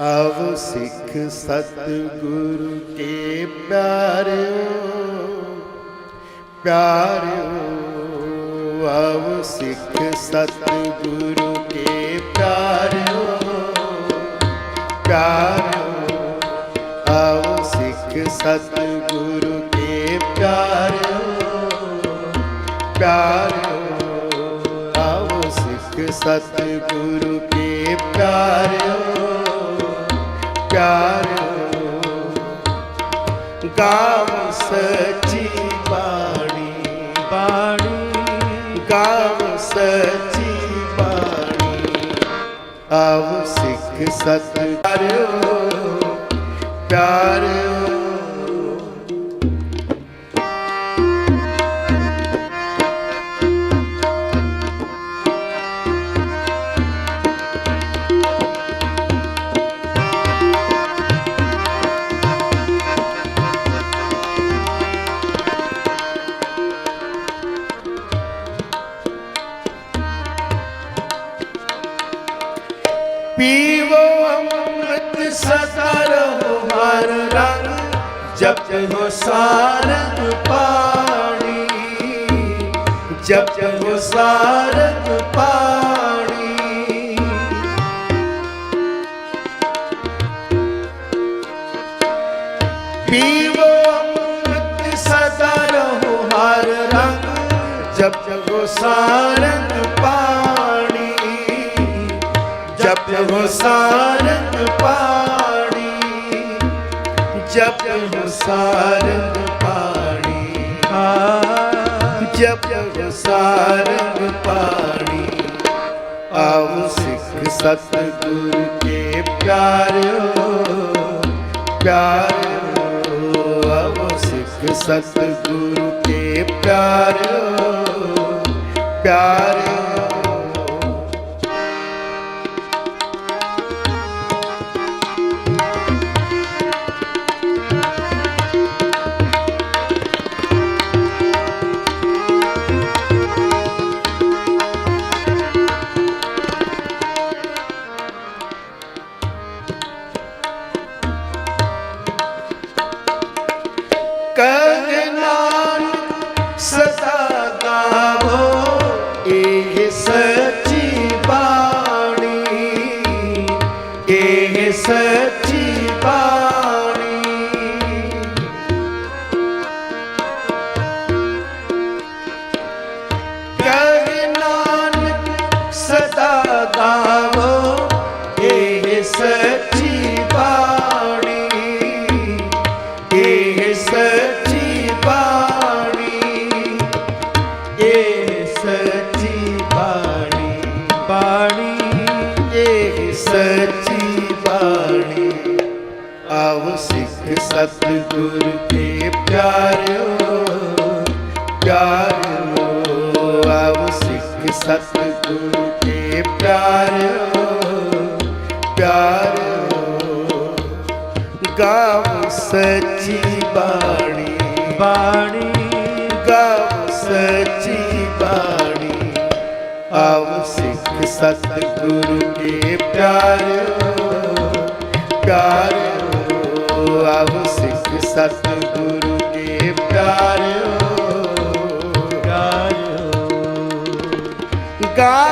ਆਵ ਸਿੱਖ ਸਤਿਗੁਰੂ ਕੇ ਪਿਆਰਿਓ ਪਿਆਰਿਓ, ਆਵ ਸਿੱਖ ਸਤਿਗੁਰੂ ਕੇ ਪਿਆਰਿਓ ਪਿਆਰਿਓ, ਆਵ ਸਿੱਖ ਸਤਿਗੁਰੂ ਕੇ ਪਿਆਰਿਓ ਪਿਆਰਿਓ, ਆਵ ਸਿੱਖ ਸਤਿਗੁਰੂ ਕੇ ਪਿਆਰਿਓ। ਪਿਆਰਿਓ ਗਾਵ ਸੱਚੀ ਬਾਣੀ ਬਾਣੀ ਗਾਵ ਸੱਚੀ ਬਾਣੀ ਆਵ ਸਿੱਖ ਸਤਿਗੁਰੂ ਪਿਆਰਿਓ ਪੀਵੋ ਅੰਮ੍ਰਿਤ ਸਦਾ ਹਰ ਰੰਗ ਜਪੋ ਸਾਰੰਗ ਪਾਣੀ ਜਪੋ ਸਾਰੰਗ ਪਾਣੀ ਪੀਵੋ ਅੰਮ੍ਰਿਤ ਸਦਾ ਰਹੋ ਹਰ ਰੰਗ ਜਪੋ ਸਾਰੰਗ ਪਾਣੀ ਜਪੋ ਸਾਰੰਗ ਪਾਣੀ ਜਪੋ ਸਾਰੰਗ ਪਾਣੀ ਜਪੋ ਸਾਰੰਗ ਪਾਣੀ ਆਵ ਸਿੱਖ ਸਤਿਗੁਰੂ ਕੇ ਪਿਆਰਿਓ ਪਿਆਰਿਓ ਆਵ ਸਿੱਖ ਸਤਿਗੁਰੂ ਕੇ ਪਿਆਰਿਓ ਪਿਆਰਿਓ ਸੱਚੀ ਬਾਣੀ। ਕਗਨਾਨ ਸਦਾ ਗਾਵੋ, ਇਹ ਸੱਚੀ ਬਾਣੀ। ਇਹ ਸੱਚੀ ਬਾਣੀ। ਇਹ ਸੱਚੀ ਬਾਣੀ। ਬਾਣੀ, ਇਹ ਸੱਚੀ ਸਿੱਖ ਸਤਿਗੁਰ ਕੇ ਪਿਆਰਿਓ ਪਿਆਰਿਓ ਆਵ ਸਿੱਖ ਸਤਿਗੁਰ ਕੇ ਪਿਆਰਿਓ ਪਿਆਰਿਓ। ਗਾਵ ਸੱਚੀ ਬਾਣੀ ਬਾਣੀ। ਗਾਵ ਸੱਚੀ ਬਾਣੀ ਆਵ ਸਿੱਖ ਸਤਿਗੁਰੂ ਕੇ ਪਿਆਰਿਓ ਪਿਆਰਿਓ। ਆਵ ਸਿੱਖ ਸਤਿਗੁਰੂ ਕੇ ਪਿਆਰਿਓ। ਪਿਆਰਿਓ। ਗਾਵ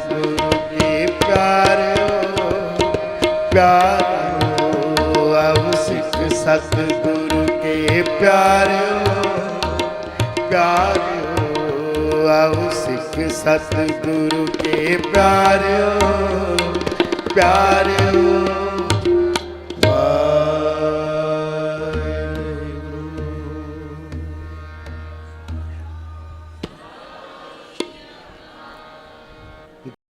ਸਤਿਗੁਰੂ ਕੇ ਪਿਆਰਿਓ ਪਿਆਰਿਓ ਆਵ ਸਿੱਖ ਸਤਿਗੁਰੂ ਕੇ ਪਿਆਰਿਓ ਪਿਆਰਿਓ ਆਵ ਸਿੱਖ ਸਤਿਗੁਰੂ ਕੇ ਪਿਆਰਿਓ ਪਿਆਰਿਓ